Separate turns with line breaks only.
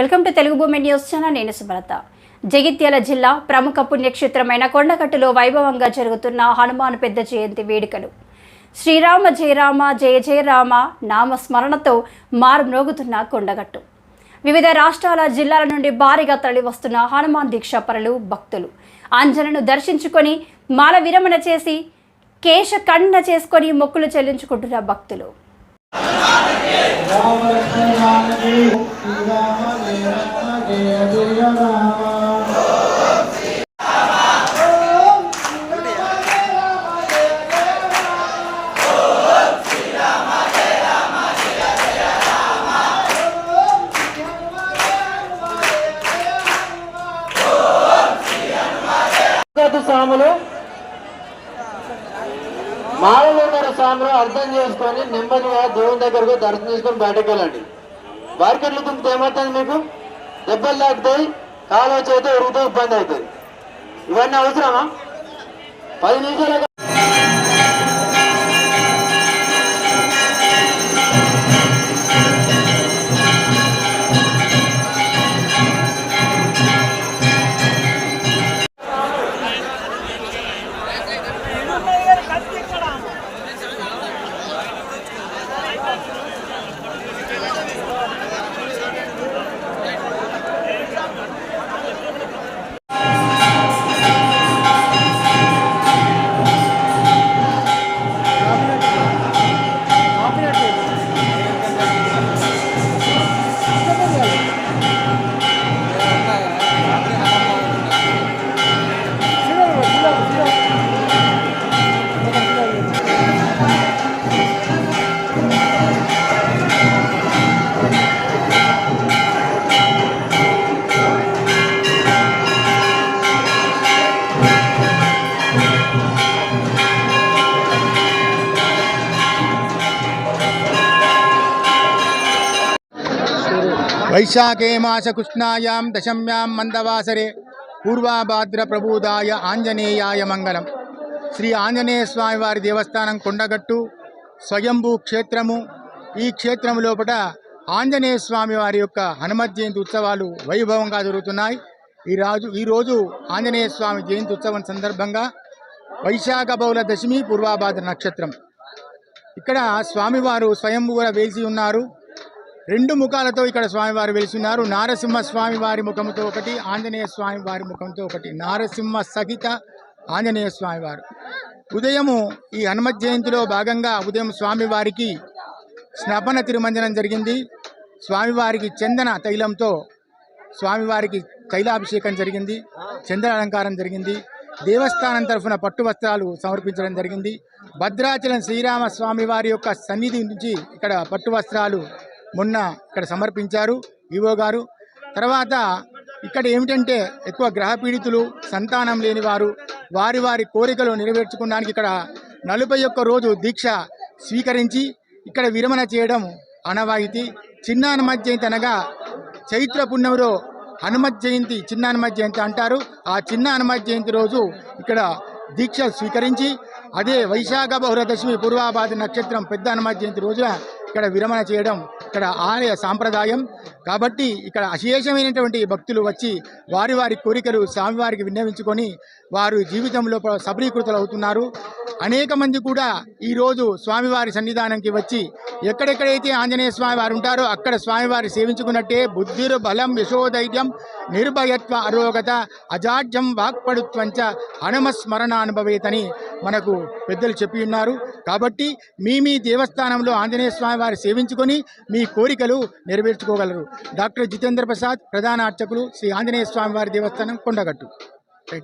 Welcome to Telugu భూమి news channel నేను సుభరత జగిత్యాల జిల్లా ప్రముఖ పుణ్యక్షేత్రమైన కొండగట్టులో వైభవంగా జరుగుతున్న హనుమాన్ పెద్ద జయంతి వేడుకలు. శ్రీరామ జయరామ జయ జయరామ నామస్మరణతో నామ స్మరణతో మారుమ్రోగుతున్న కొండగట్టు వివిధ రాష్ట్రాల జిల్లాల నుండి భారీగా తరలివస్తున్న హనుమాన్ దీక్షాపరులు భక్తులు. అంజనను దర్శించుకొని మాల విరమణ చేసి కేశ ఖండన చేసుకొని మొక్కులు చెల్లించుకుంటున్న భక్తులు.
రామ మాలలో ఉన్న అర్థం చేసుకొని నెమ్మదిగా దేవుని దగ్గరకు దర్శనం చేసుకొని బయటకు వెళ్ళండి. వారికెట్లు తుంపితే ఏమవుతుంది మీకు? దెబ్బలు తాకుతాయి కాలు చేతి ఉరుగుతూ ఇబ్బంది అవుతుంది. ఇవన్నీ అవసరమా? పది నిమిషాలు
వైశాఖే మాసకృష్ణాయాం దశమ్యాం మందవాసరే పూర్వాభాద్రప్రబోధాయ ఆంజనేయాయ మంగళం శ్రీ ఆంజనేయ స్వామివారి దేవస్థానం కొండగట్టు స్వయంభూ క్షేత్రము. ఈ క్షేత్రం లోపల ఆంజనేయ స్వామి వారి యొక్క హనుమత్ జయంతి ఉత్సవాలు వైభవంగా జరుగుతున్నాయి. ఈ రాజు ఈరోజు ఆంజనేయ స్వామి జయంతి ఉత్సవం సందర్భంగా వైశాఖ బౌల దశమి పూర్వాభాద్ర నక్షత్రం. ఇక్కడ స్వామివారు స్వయంభూగా వేసి ఉన్నారు. రెండు ముఖాలతో ఇక్కడ స్వామివారు వెలుసున్నారు నారసింహ స్వామి వారి ముఖంతో ఒకటి ఆంజనేయ స్వామి వారి ముఖంతో ఒకటి. నారసింహ సహిత ఆంజనేయ స్వామివారు ఉదయము ఈ హనుమత్ జయంతిలో భాగంగా ఉదయం స్వామివారికి స్నపన తిరుమంజనం జరిగింది. స్వామివారికి చందన తైలంతో స్వామివారికి తైలాభిషేకం జరిగింది. చందన అలంకారం జరిగింది. దేవస్థానం తరఫున పట్టు వస్త్రాలు సమర్పించడం జరిగింది. భద్రాచలం శ్రీరామ స్వామి వారి యొక్క సన్నిధి నుంచి ఇక్కడ పట్టు వస్త్రాలు మొన్న ఇక్కడ సమర్పించారు ఈవో గారు. తర్వాత ఇక్కడ ఏమిటంటే ఎక్కువ గ్రహ పీడితులు సంతానం లేని వారు వారి వారి కోరికలు నెరవేర్చుకోవడానికి ఇక్కడ నలభై ఒక్క రోజు దీక్ష స్వీకరించి ఇక్కడ విరమణ చేయడం అనవాయితీ చిన్న హనుమత్ జయంతి అనగా చైత్ర పుణ్యంలో హనుమత్ జయంతి చిన్న హనుమత్ జయంతి అంటారు. ఆ చిన్న హనుమత్ జయంతి రోజు ఇక్కడ దీక్ష స్వీకరించి అదే వైశాఖ బహుళదశమి పూర్వాభాది నక్షత్రం పెద్ద హనుమత్ జయంతి రోజున ఇక్కడ విరమణ చేయడం ఇక్కడ ఆలయ సాంప్రదాయం. కాబట్టి ఇక్కడ అశేషమైనటువంటి భక్తులు వచ్చి వారి వారి కోరికలు స్వామివారికి విన్నవించుకొని వారు జీవితంలో సబరీకృతులు అవుతున్నారు. అనేక మంది కూడా ఈరోజు స్వామివారి సన్నిధానంకి వచ్చి ఎక్కడెక్కడైతే ఆంజనేయ స్వామి వారు ఉంటారో అక్కడ స్వామివారి సేవించుకున్నట్టే బుద్ధిరు బలం యశోధైర్యం నిర్భయత్వ అరోగత అజాడ్యం వాక్పడుత్వంచ హనుమస్మరణానుభవేతని మనకు పెద్దలు చెప్పి ఉన్నారు. కాబట్టి మీ మీ దేవస్థానంలో ఆంజనేయ స్వామి వారి సేవించుకొని మీ కోరికలు నెరవేర్చుకోగలరు. డాక్టర్ జితేంద్ర ప్రసాద్ ప్రధాన అర్చకులు శ్రీ ఆంజనేయ స్వామి వారి దేవస్థానం కొండగట్టు.